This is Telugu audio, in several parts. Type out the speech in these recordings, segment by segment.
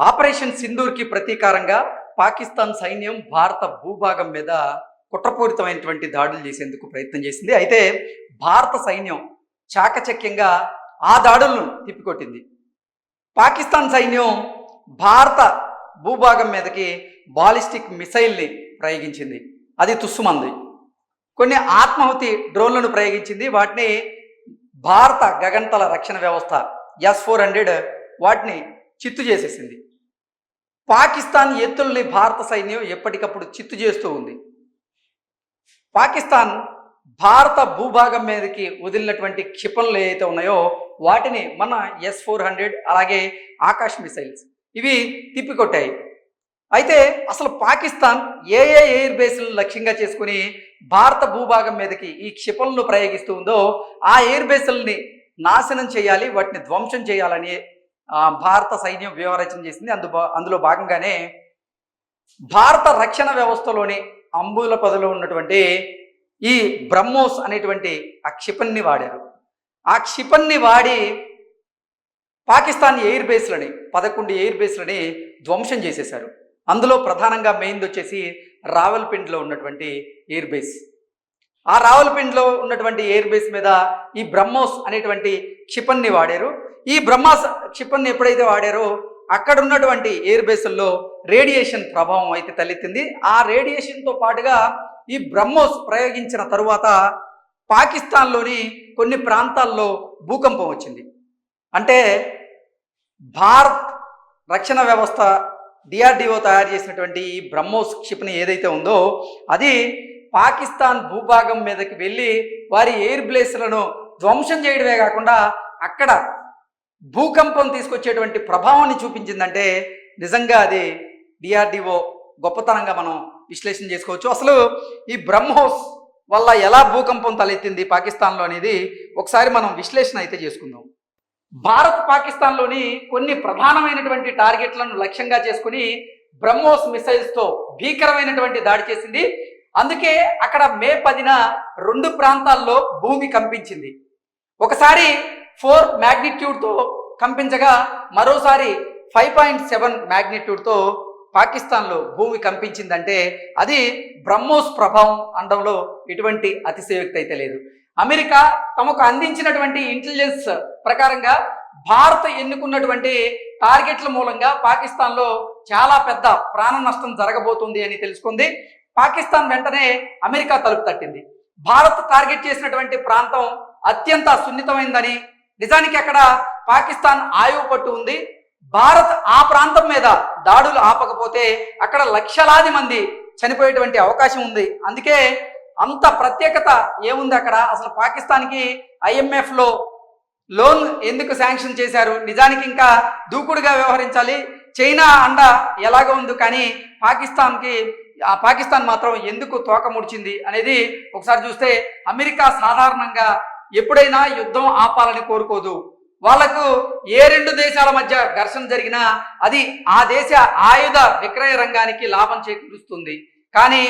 ఆపరేషన్ సింధూర్కి ప్రతీకారంగా పాకిస్తాన్ సైన్యం భారత భూభాగం మీద కుట్రపూరితమైనటువంటి దాడులు చేసేందుకు ప్రయత్నం చేసింది. అయితే భారత సైన్యం చాకచక్యంగా ఆ దాడులను తిప్పికొట్టింది. పాకిస్తాన్ సైన్యం భారత భూభాగం మీదకి బాలిస్టిక్ మిసైల్ని ప్రయోగించింది. అది తుస్సుమంది. కొన్ని ఆత్మాహుతి డ్రోన్లను ప్రయోగించింది. వాటిని భారత గగంతల రక్షణ వ్యవస్థ ఎస్ ఫోర్ హండ్రెడ్ వాటిని చిత్తు చేసేసింది. పాకిస్తాన్ ఎత్తుల్ని భారత సైన్యం ఎప్పటికప్పుడు చిత్తు చేస్తూ ఉంది. పాకిస్తాన్ భారత భూభాగం మీదకి వదిలినటువంటి క్షిపణులు ఏవైతే ఉన్నాయో వాటిని మన ఎస్ ఫోర్ హండ్రెడ్ అలాగే ఆకాశ్ మిసైల్స్ ఇవి తిప్పికొట్టాయి. అయితే అసలు పాకిస్తాన్ ఏ ఏ ఎయిర్ బేస్లను లక్ష్యంగా చేసుకుని భారత భూభాగం మీదకి ఈ క్షిపణులను ప్రయోగిస్తూ ఉందో ఆ ఎయిర్ బేస్లని నాశనం చేయాలి వాటిని ధ్వంసం చేయాలని భారత సైన్యం వ్యూహరచన చేసింది. అందు అందులో భాగంగానే భారత రక్షణ వ్యవస్థలోని అంబుల పదలో ఉన్నటువంటి ఈ బ్రహ్మోస్ అనేటువంటి ఆ క్షిపణిని వాడారు. ఆ క్షిపణిని వాడి పాకిస్తాన్ ఎయిర్ బేస్లని పదకొండు ఎయిర్ బేస్లని ధ్వంసం చేసేశారు. అందులో ప్రధానంగా మెయిన్ది వచ్చేసి రావల్పిండిలో ఉన్నటువంటి ఎయిర్ బేస్. ఆ రావులపిండిలో ఉన్నటువంటి ఎయిర్ బేస్ మీద ఈ బ్రహ్మోస్ అనేటువంటి క్షిపణిని వాడారు. ఈ బ్రహ్మాస్ క్షిపణిని ఎప్పుడైతే వాడారో అక్కడ ఉన్నటువంటి ఎయిర్ బేసుల్లో రేడియేషన్ ప్రభావం అయితే తలెత్తింది. ఆ రేడియేషన్తో పాటుగా ఈ బ్రహ్మోస్ ప్రయోగించిన తరువాత పాకిస్తాన్లోని కొన్ని ప్రాంతాల్లో భూకంపం వచ్చింది. అంటే భారత్ రక్షణ వ్యవస్థ డిఆర్డిఓ తయారు చేసినటువంటి ఈ బ్రహ్మోస్ క్షిపణి ఏదైతే ఉందో అది పాకిస్తాన్ భూభాగం మీదకి వెళ్ళి వారి ఎయిర్ బ్లేస్లను ధ్వంసం చేయడమే కాకుండా అక్కడ భూకంపం తీసుకొచ్చేటువంటి ప్రభావాన్ని చూపించిందంటే నిజంగా అది డిఆర్డిఓ గొప్పతనంగా మనం విశ్లేషణ చేసుకోవచ్చు. అసలు ఈ బ్రహ్మోస్ వల్ల ఎలా భూకంపం తలెత్తింది పాకిస్తాన్లో అనేది ఒకసారి మనం విశ్లేషణ అయితే చేసుకుందాం. భారత్ పాకిస్తాన్లోని కొన్ని ప్రధానమైనటువంటి టార్గెట్లను లక్ష్యంగా చేసుకుని బ్రహ్మోస్ మిసైల్స్తో భీకరమైనటువంటి దాడి చేసింది అందుకే అక్కడ మే పదిన రెండు ప్రాంతాల్లో భూమి కంపించింది. ఒకసారి ఫోర్ మ్యాగ్నిట్యూడ్తో కంపించగా మరోసారి ఫైవ్ పాయింట్ సెవెన్ మ్యాగ్నిట్యూడ్తో పాకిస్తాన్లో భూమి కంపించిందంటే అది బ్రహ్మోస్ ప్రభావం అనడంలో ఎటువంటి అతిశయోక్తి అయితే లేదు. అమెరికా తమకు అందించినటువంటి ఇంటెలిజెన్స్ ప్రకారంగా భారత్ ఎన్నుకున్నటువంటి టార్గెట్ల మూలంగా పాకిస్తాన్లో చాలా పెద్ద ప్రాణ నష్టం జరగబోతుంది అని తెలుసుకుంది. పాకిస్తాన్ వెంటనే అమెరికా తలుపు తట్టింది. భారత్ టార్గెట్ చేసినటువంటి ప్రాంతం అత్యంత సున్నితమైందని నిజానికి అక్కడ పాకిస్తాన్ ఆయువు పట్టు ఉంది. భారత్ ఆ ప్రాంతం మీద దాడులు ఆపకపోతే అక్కడ లక్షలాది మంది చనిపోయేటువంటి అవకాశం ఉంది. అందుకే అంత ప్రత్యేకత ఏముంది అక్కడ? అసలు పాకిస్తాన్కి ఐఎంఎఫ్లో లోన్ ఎందుకు శాంక్షన్ చేశారు? నిజానికి ఇంకా దూకుడుగా వ్యవహరించాలి. చైనా అండ ఎలాగో ఉంది కానీ పాకిస్తాన్కి ఆ పాకిస్తాన్ మాత్రం ఎందుకు తోక ముడిచింది అనేది ఒకసారి చూస్తే అమెరికా సాధారణంగా ఎప్పుడైనా యుద్ధం ఆపాలని కోరుకోదు. వాళ్ళకు ఏ రెండు దేశాల మధ్య ఘర్షణ జరిగినా అది ఆ దేశ ఆయుధ విక్రయ రంగానికి లాభం చేకూరుస్తుంది. కానీ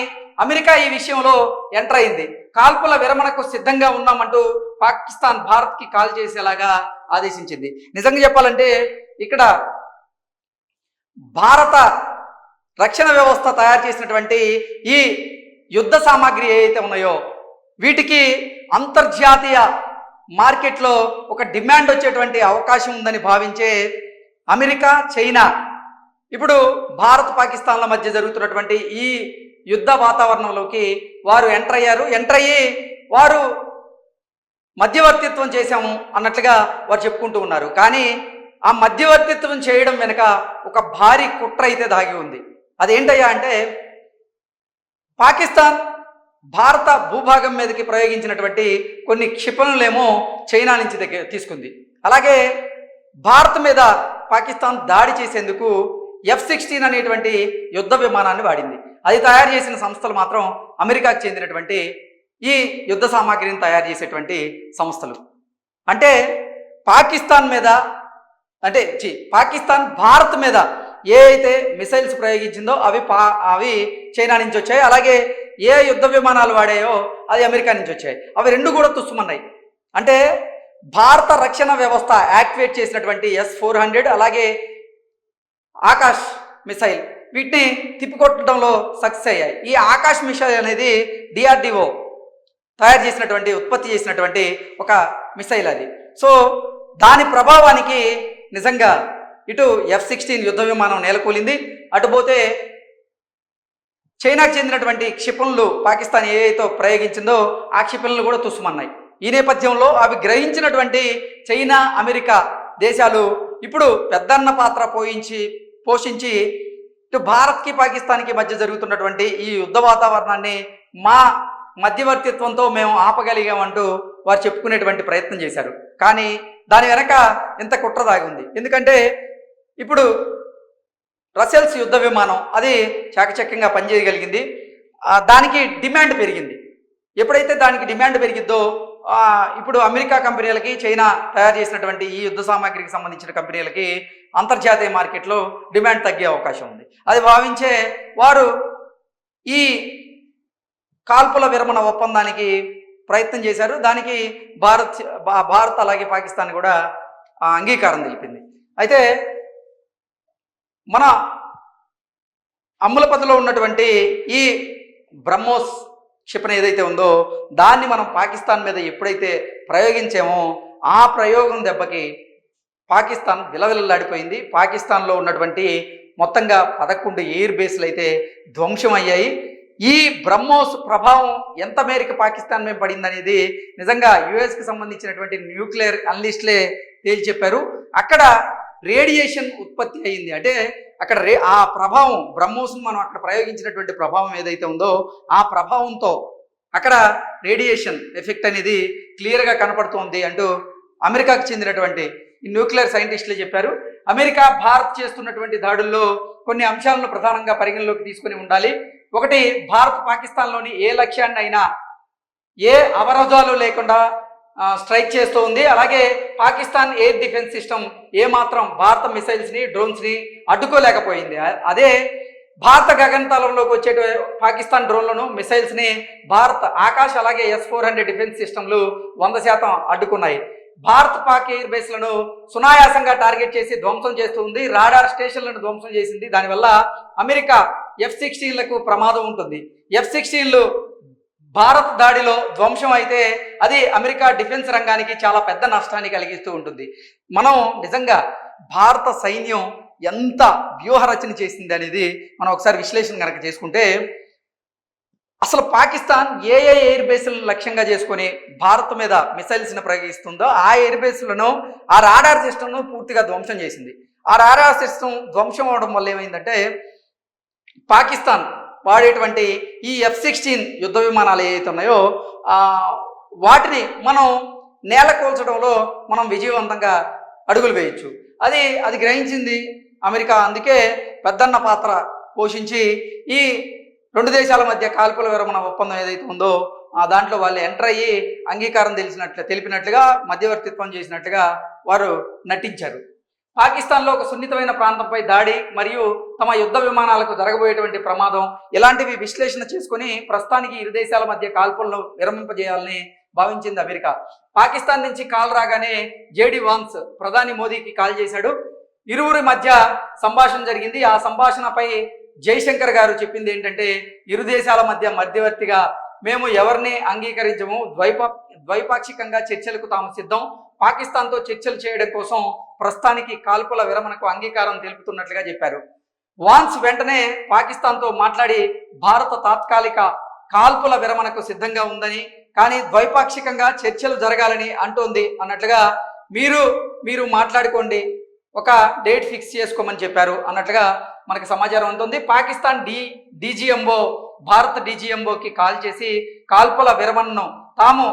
అమెరికా ఈ విషయంలో ఎంటర్ అయింది. కాల్పుల విరమణకు సిద్ధంగా ఉన్నామంటూ పాకిస్తాన్ భారత్కి కాల్ చేసేలాగా ఆదేశించింది. నిజంగా చెప్పాలంటే ఇక్కడ భారత రక్షణ వ్యవస్థ తయారు చేసినటువంటి ఈ యుద్ధ సామాగ్రి ఏవైతే ఉన్నాయో వీటికి అంతర్జాతీయ మార్కెట్లో ఒక డిమాండ్ వచ్చేటువంటి అవకాశం ఉందని భావించే అమెరికా చైనా ఇప్పుడు భారత్ పాకిస్తాన్ల మధ్య జరుగుతున్నటువంటి ఈ యుద్ధ వాతావరణంలోకి వారు ఎంటర్ అయ్యారు. ఎంటర్ అయ్యి వారు మధ్యవర్తిత్వం చేశాము అన్నట్లుగా వారు చెప్పుకుంటూ ఉన్నారు. కానీ ఆ మధ్యవర్తిత్వం చేయడం వెనుక ఒక భారీ కుట్ర అయితే దాగి ఉంది. అదేంటయ్యా అంటే పాకిస్తాన్ భారత భూభాగం మీదకి ప్రయోగించినటువంటి కొన్ని క్షిపణులేమో చైనా నుంచి దగ్గర తీసుకుంది. అలాగే భారత్ మీద పాకిస్తాన్ దాడి చేసేందుకు ఎఫ్ సిక్స్టీన్ అనేటువంటి యుద్ధ విమానాన్ని వాడింది. అది తయారు చేసిన సంస్థలు మాత్రం అమెరికాకు చెందినటువంటి ఈ యుద్ధ సామాగ్రిని తయారు చేసేటువంటి సంస్థలు. అంటే పాకిస్తాన్ మీద అంటే చి పాకిస్తాన్ భారత్ మీద ఏ అయితే మిసైల్స్ ప్రయోగించిందో అవి పా అవి చైనా నుంచి వచ్చాయి. అలాగే ఏ యుద్ధ విమానాలు వాడాయో అది అమెరికా నుంచి వచ్చాయి. అవి రెండు కూడా తుస్సుమన్నాయి. అంటే భారత రక్షణ వ్యవస్థ యాక్టివేట్ చేసినటువంటి ఎస్ ఫోర్ హండ్రెడ్ అలాగే ఆకాష్ మిసైల్ వీటిని తిప్పికొట్టడంలో సక్సెస్ అయ్యాయి. ఈ ఆకాష్ మిసైల్ అనేది డిఆర్డిఓ తయారు చేసినటువంటి ఉత్పత్తి చేసినటువంటి ఒక మిసైల్ అది. సో దాని ప్రభావానికి నిజంగా ఇటు ఎఫ్ సిక్స్టీన్ యుద్ధ విమానం నేలకూలింది. అటుపోతే చైనాకు చెందినటువంటి క్షిపణులు పాకిస్తాన్ ఏదైతే ప్రయోగించిందో ఆ క్షిపణులు కూడా తుసుమన్నాయి. ఈ నేపథ్యంలో అవి గ్రహించినటువంటి చైనా అమెరికా దేశాలు ఇప్పుడు పెద్దన్న పాత్ర పోయించి పోషించి ఇటు భారత్కి పాకిస్తాన్కి మధ్య జరుగుతున్నటువంటి ఈ యుద్ధ వాతావరణాన్ని మా మధ్యవర్తిత్వంతో మేము ఆపగలిగామంటూ వారు చెప్పుకునేటువంటి ప్రయత్నం చేశారు. కానీ దాని వెనక ఇంత కుట్ర దాగి ఉంది. ఎందుకంటే ఇప్పుడు రసెల్స్ యుద్ధ విమానం అది చాకచక్యంగా పనిచేయగలిగింది. దానికి డిమాండ్ పెరిగింది. ఎప్పుడైతే దానికి డిమాండ్ పెరిగిద్దో ఇప్పుడు అమెరికా కంపెనీలకి చైనా తయారు చేసినటువంటి ఈ యుద్ధ సామాగ్రికి సంబంధించిన కంపెనీలకి అంతర్జాతీయ మార్కెట్లో డిమాండ్ తగ్గే అవకాశం ఉంది. అది భావించే వారు ఈ కాల్పుల విరమణ ఒప్పందానికి ప్రయత్నం చేశారు. దానికి భారత్ భా- భారత్ అలాగే పాకిస్తాన్ కూడా అంగీకారం తెలిపింది. అయితే మన అమ్ములపతిలో ఉన్నటువంటి ఈ బ్రహ్మోస్ క్షిపణి ఏదైతే ఉందో దాన్ని మనం పాకిస్తాన్ మీద ఎప్పుడైతే ప్రయోగించామో ఆ ప్రయోగం దెబ్బకి పాకిస్తాన్ విలవిలలాడిపోయింది. పాకిస్తాన్లో ఉన్నటువంటి మొత్తంగా పదకొండు ఎయిర్ బేస్లు అయితే ధ్వంసం అయ్యాయి. ఈ బ్రహ్మోస్ ప్రభావం ఎంత మేరకు పాకిస్తాన్ మీద పడింది అనేది నిజంగా యుఎస్కి సంబంధించినటువంటి న్యూక్లియర్ అనలిస్ట్లే తేల్చి చెప్పారు. అక్కడ రేడియేషన్ ఉత్పత్తి అయింది. అంటే అక్కడ రే ఆ ప్రభావం బ్రహ్మోస్ను మనం అక్కడ ప్రయోగించినటువంటి ప్రభావం ఏదైతే ఉందో ఆ ప్రభావంతో అక్కడ రేడియేషన్ ఎఫెక్ట్ అనేది క్లియర్గా కనపడుతోంది అంటూ అమెరికాకు చెందినటువంటి న్యూక్లియర్ సైంటిస్టులు చెప్పారు. అమెరికా భారత్ చేస్తున్నటువంటి దాడుల్లో కొన్ని అంశాలను ప్రధానంగా పరిగణలోకి తీసుకొని ఉండాలి. ఒకటి భారత్ పాకిస్తాన్లోని ఏ లక్ష్యాన్ని అయినా ఏ అవరోధాలు లేకుండా స్ట్రైక్ చేస్తూ ఉంది. అలాగే పాకిస్తాన్ ఎయిర్ డిఫెన్స్ సిస్టమ్ ఏమాత్రం భారత మిసైల్స్ని డ్రోన్స్ని అడ్డుకోలేకపోయింది. అదే భారత గగనతలంలోకి వచ్చే పాకిస్తాన్ డ్రోన్లను మిసైల్స్ని భారత్ ఆకాశ్ అలాగే ఎస్ ఫోర్ హండ్రెడ్ డిఫెన్స్ సిస్టమ్లు వంద శాతం అడ్డుకున్నాయి. భారత్ పాక్ ఎయిర్ బేస్లను సునాయాసంగా టార్గెట్ చేసి ధ్వంసం చేస్తుంది రాడార్ స్టేషన్లను ధ్వంసం చేసింది. దానివల్ల అమెరికా ఎఫ్ సిక్స్టీన్లకు ప్రమాదం ఉంటుంది. ఎఫ్ సిక్స్టీన్లు భారత్ దాడిలో ధ్వంసం అయితే అది అమెరికా డిఫెన్స్ రంగానికి చాలా పెద్ద నష్టాన్ని కలిగిస్తూ ఉంటుంది. మనం నిజంగా భారత సైన్యం ఎంత వ్యూహరచన చేసింది అనేది మనం ఒకసారి విశ్లేషణ కనుక చేసుకుంటే అసలు పాకిస్తాన్ ఏ ఏ ఎయిర్ బేస్లను లక్ష్యంగా చేసుకొని భారత్ మీద మిసైల్స్ని ప్రయోగిస్తుందో ఆ ఎయిర్ బేస్లను ఆ రాడార్ సిస్టమ్ను పూర్తిగా ధ్వంసం చేసింది. ఆ రాడార్ సిస్టమ్ ధ్వంసం అవడం వల్ల ఏమైందంటే పాకిస్తాన్ వాడేటువంటి ఈ ఎఫ్ సిక్స్టీన్ యుద్ధ విమానాలు ఏవైతే ఉన్నాయో వాటిని మనం నేల కూల్చడంలో మనం విజయవంతంగా అడుగులు వేయచ్చు. అది అది గ్రహించింది అమెరికా. అందుకే పెద్దన్న పాత్ర పోషించి ఈ రెండు దేశాల మధ్య కాల్పుల విరమణ ఒప్పందం ఏదైతే ఉందో ఆ దాంట్లో వాళ్ళు ఎంటర్ అయ్యి అంగీకారం తెలిసినట్లు తెలిపినట్లుగా మధ్యవర్తిత్వం చేసినట్లుగా వారు నటించారు. పాకిస్తాన్లో ఒక సున్నితమైన ప్రాంతంపై దాడి మరియు తమ యుద్ధ విమానాలకు జరగబోయేటువంటి ప్రమాదం ఇలాంటివి విశ్లేషణ చేసుకుని ప్రస్తుతానికి ఇరు దేశాల మధ్య కాల్పులను విరమింపజేయాలని భావించింది అమెరికా. పాకిస్తాన్ నుంచి కాల్ రాగానే జేడి వాన్స్ ప్రధాని మోదీకి కాల్ చేశాడు. ఇరువురి మధ్య సంభాషణ జరిగింది. ఆ సంభాషణపై జైశంకర్ గారు చెప్పింది ఏంటంటే ఇరు దేశాల మధ్య మధ్యవర్తిగా మేము ఎవరిని అంగీకరించము ద్వైపా ద్వైపాక్షికంగా చర్చలకు తాము సిద్ధం. పాకిస్తాన్తో చర్చలు చేయడం కోసం ప్రస్తుతానికి కాల్పుల విరమణకు అంగీకారం తెలుపుతున్నట్లుగా చెప్పారు. వాన్స్ వెంటనే పాకిస్తాన్తో మాట్లాడి భారత తాత్కాలిక కాల్పుల విరమణకు సిద్ధంగా ఉందని కానీ ద్వైపాక్షికంగా చర్చలు జరగాలని అంటోంది అన్నట్లుగా మీరు మీరు మాట్లాడుకోండి ఒక డేట్ ఫిక్స్ చేసుకోమని చెప్పారు అన్నట్లుగా మనకు సమాచారం ఉంటుంది పాకిస్తాన్ డి డీజీఎంఓ భారత డీజీఎంఓకి కాల్ చేసి కాల్పుల విరమణను తాము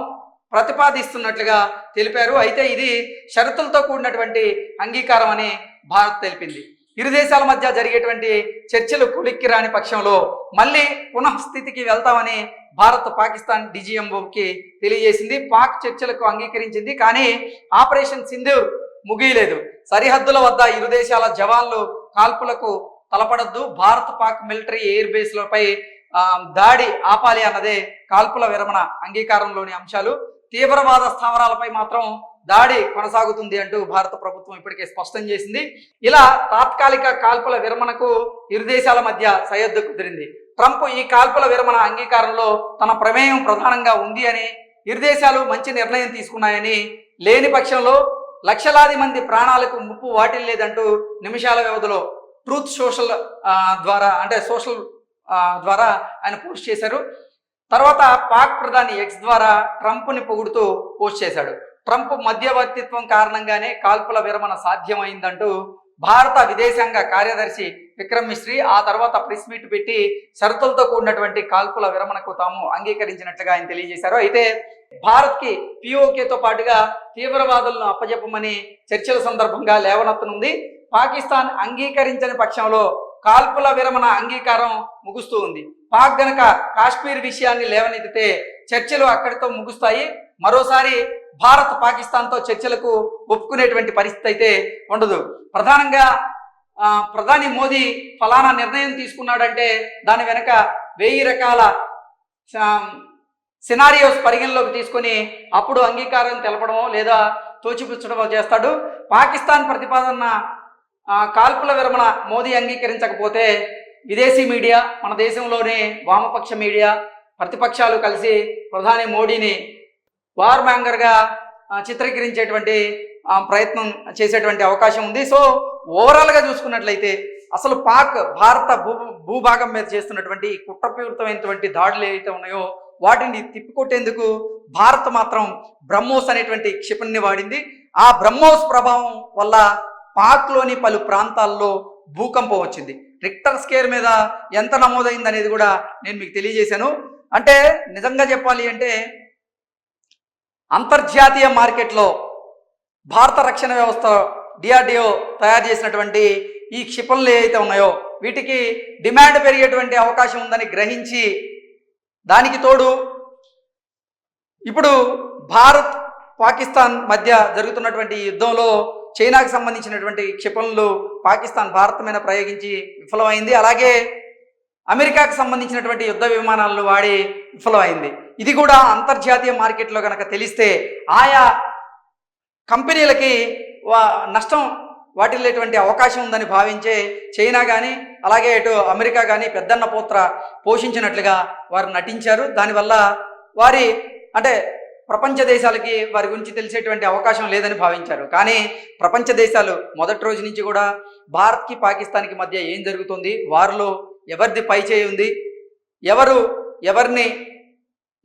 ప్రతిపాదిస్తున్నట్లుగా తెలిపారు. అయితే ఇది షరతులతో కూడినటువంటి అంగీకారం అని భారత్ తెలిపింది. ఇరు దేశాల మధ్య జరిగేటువంటి చర్చలు కులిక్కి రాని పక్షంలో మళ్ళీ పునఃస్థితికి వెళ్తామని భారత్ పాకిస్తాన్ డిజిఎంఓకి తెలియజేసింది. పాక్ చర్చలకు అంగీకరించింది. కానీ ఆపరేషన్ సింధూర్ ముగియలేదు. సరిహద్దుల వద్ద ఇరు దేశాల జవాన్లు కాల్పులకు తలపడద్దు. భారత్ పాక్ మిలిటరీ ఎయిర్ బేస్లపై దాడి ఆపాలి అన్నదే కాల్పుల విరమణ అంగీకారంలోని అంశాలు. తీవ్రవాద స్థావరాలపై మాత్రం దాడి కొనసాగుతుంది అంటూ భారత ప్రభుత్వం ఇప్పటికే స్పష్టం చేసింది. ఇలా తాత్కాలిక కాల్పుల విరమణకు ఇరు దేశాల మధ్య సయోధ్య కుదిరింది. ట్రంప్ ఈ కాల్పుల విరమణ అంగీకారంలో తన ప్రమేయం ప్రధానంగా ఉంది అని ఇరు దేశాలు మంచి నిర్ణయం తీసుకున్నాయని లేని పక్షంలో లక్షలాది మంది ప్రాణాలకు ముప్పు వాటిల్లేదంటూ నిమిషాల వ్యవధిలో ట్రూత్ సోషల్ ద్వారా అంటే సోషల్ ద్వారా ఆయన పోస్ట్ చేశారు. తర్వాత పాక్ ప్రధాని ఎక్స్ ద్వారా ట్రంప్ని పొగుడుతూ పోస్ట్ చేశాడు. ట్రంప్ మధ్యవర్తిత్వం కారణంగానే కాల్పుల విరమణ సాధ్యమైందంటూ భారత విదేశాంగ కార్యదర్శి విక్రమ్ మిశ్రీ ఆ తర్వాత ప్రెస్ మీట్ పెట్టి షరతులతో కూడినటువంటి కాల్పుల విరమణకు తాము అంగీకరించినట్లుగా ఆయన తెలియజేశారు. అయితే భారత్కి పిఓకేతో పాటుగా తీవ్రవాదులను అప్పజెప్పమని చర్చల సందర్భంగా లేవనెత్తనుంది. పాకిస్తాన్ అంగీకరించని పక్షంలో కాల్పుల విరమణ అంగీకారం ముగుస్తూ ఉంది. పాక్ గనక కాశ్మీర్ విషయాన్ని లేవనెత్తితే చర్చలు అక్కడితో ముగుస్తాయి. మరోసారి భారత్ పాకిస్తాన్తో చర్చలకు ఒప్పుకునేటువంటి పరిస్థితి అయితే ఉండదు. ప్రధానంగా ప్రధాని మోదీ ఫలానా నిర్ణయం తీసుకున్నాడంటే దాని వెనక వెయ్యి రకాల సినారియోస్ పరిగణలోకి తీసుకొని అప్పుడు అంగీకారం తెలపడమో లేదా తోచిపుచ్చడమో చేస్తాడు. పాకిస్తాన్ ప్రతిపాదన కాల్పుల విరమణ మోదీ అంగీకరించకపోతే విదేశీ మీడియా మన దేశంలోనే వామపక్ష మీడియా ప్రతిపక్షాలు కలిసి ప్రధాని మోడీని వార్ మ్యాంగర్గా చిత్రీకరించేటువంటి ప్రయత్నం చేసేటువంటి అవకాశం ఉంది. సో ఓవరాల్గా చూసుకున్నట్లయితే అసలు పాక్ భారత భూ భూభాగం మీద చేస్తున్నటువంటి కుట్రపూరితమైనటువంటి దాడులు ఏవైతే ఉన్నాయో వాటిని తిప్పికొట్టేందుకు భారత్ మాత్రం బ్రహ్మోస్ అనేటువంటి క్షిపణిని వాడింది. ఆ బ్రహ్మోస్ ప్రభావం వల్ల పాక్లోని పలు ప్రాంతాల్లో భూకంపం వచ్చింది. రిక్టర్ స్కేర్ మీద ఎంత నమోదైంది అనేది కూడా నేను మీకు తెలియజేశాను. అంటే నిజంగా చెప్పాలి అంటే అంతర్జాతీయ మార్కెట్లో భారత రక్షణ వ్యవస్థ డిఆర్డిఓ తయారు చేసినటువంటి ఈ క్షిపణులు ఏవైతే ఉన్నాయో వీటికి డిమాండ్ పెరిగేటువంటి అవకాశం ఉందని గ్రహించి దానికి తోడు ఇప్పుడు భారత్ పాకిస్తాన్ మధ్య జరుగుతున్నటువంటి యుద్ధంలో చైనాకు సంబంధించినటువంటి క్షిపణులు పాకిస్తాన్ భారత్ మీద ప్రయోగించి విఫలమైంది. అలాగే అమెరికాకు సంబంధించినటువంటి యుద్ధ విమానాలను వాడి విఫలమైంది. ఇది కూడా అంతర్జాతీయ మార్కెట్లో కనుక తెలిస్తే ఆయా కంపెనీలకి వా- నష్టం వాటిల్లేటువంటి అవకాశం ఉందని భావించే చైనా కానీ అలాగే ఇటు అమెరికా కానీ పెద్దన్న పోత్ర పోషించినట్లుగా వారు నటించారు. దానివల్ల వారి అంటే ప్రపంచ దేశాలకి వారి గురించి తెలిసేటువంటి అవకాశం లేదని భావించారు. కానీ ప్రపంచ దేశాలు మొదటి రోజు నుంచి కూడా భారత్కి పాకిస్తాన్కి మధ్య ఏం జరుగుతుంది? వారిలో ఎవరిది పై చేయి ఉంది? ఎవరు ఎవరిని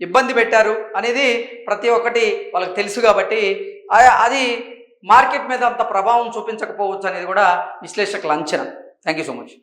ఇబ్బంది పెట్టారు? అనేది ప్రతి ఒక్కటి వాళ్ళకి తెలుసు కాబట్టి ఆ- అది మార్కెట్ మీద అంత ప్రభావం చూపించకపోవచ్చు అనేది కూడా విశ్లేషకుల అంచనా. Thank you so much